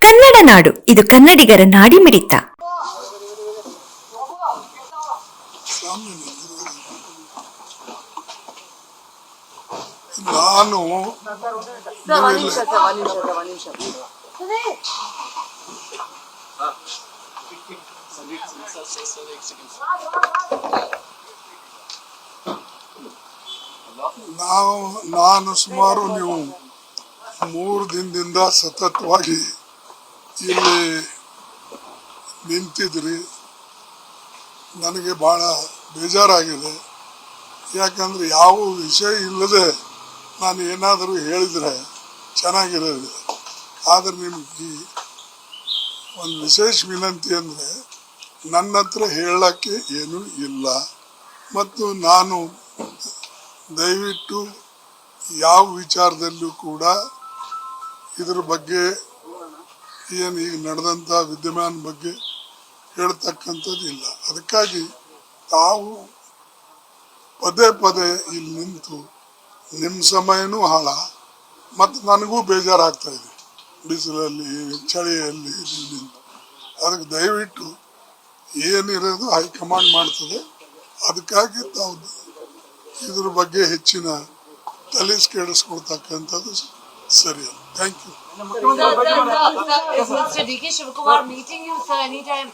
ಕನ್ನಡ ನಾಡು. ಇದು ಕನ್ನಡಿಗರ ನಾನು ಸರ್ ಒಂದ್ ನಿಮಿಷ ನಾವು ನಾನು ಸುಮಾರು ನೀವು ಮೂರು ದಿನದಿಂದ ಸತತವಾಗಿ ಇಲ್ಲಿ ನಿಂತಿದ್ರಿ. ನನಗೆ ಭಾಳ ಬೇಜಾರಾಗಿದೆ. ಯಾಕಂದ್ರೆ ಯಾವ ವಿಷಯ ಇಲ್ಲದೆ ನಾನು ಏನಾದರೂ ಹೇಳಿದರೆ ಚೆನ್ನಾಗಿರೋದು ಆದರೆ ನಿಮಗೆ ಒಂದು ವಿಶೇಷ ವಿನಂತಿ ಅಂದರೆ ನನ್ನ ಹತ್ರ ಹೇಳೋಕ್ಕೆ ಏನೂ ಇಲ್ಲ. ಮತ್ತು ನಾನು ದಯವಿಟ್ಟು ಯಾವ ವಿಚಾರದಲ್ಲೂ ಕೂಡ ಇದ್ರ ಬಗ್ಗೆ ಏನು ಈಗ ನಡೆದಂಥ ವಿದ್ಯಮಾನ ಬಗ್ಗೆ ಹೇಳ್ತಕ್ಕಂಥದ್ದು ಇಲ್ಲ. ಅದಕ್ಕಾಗಿ ತಾವು ಪದೇ ಪದೇ ಇಲ್ಲಿ ನಿಂತು ನಿಮ್ಮ ಸಮಯನೂ ಹಾಳ, ಮತ್ತು ನನಗೂ ಬೇಜಾರಾಗ್ತಾ ಇದೆ. ಬಿಸಿಲಲ್ಲಿ, ಚಳಿಯಲ್ಲಿ ನಿಂತು. ಅದಕ್ಕೆ ದಯವಿಟ್ಟು ಏನಿರೋದು ಹೈಕಮಾಂಡ್ ಮಾಡ್ತದೆ, ಅದಕ್ಕಾಗಿ ತಾವು ಇದ್ರ ಬಗ್ಗೆ ಹೆಚ್ಚಿನ ತಲೆಸ್ ಕೆಡಿಸ್ಕೊಳ್ತಕ್ಕಂಥದ್ದು ಸರಿ thank you Mr. DK Shivakumar meeting you, sir, anytime?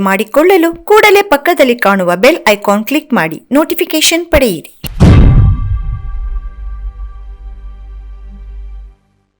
ಮಾಡಿಕೊಳ್ಳಲು ಕೂಡಲೇ ಪಕ್ಕದಲ್ಲಿ ಕಾಣುವ ಬೆಲ್ ಐಕಾನ್ ಕ್ಲಿಕ್ ಮಾಡಿ ನೋಟಿಫಿಕೇಶನ್ ಪಡೆಯಿರಿ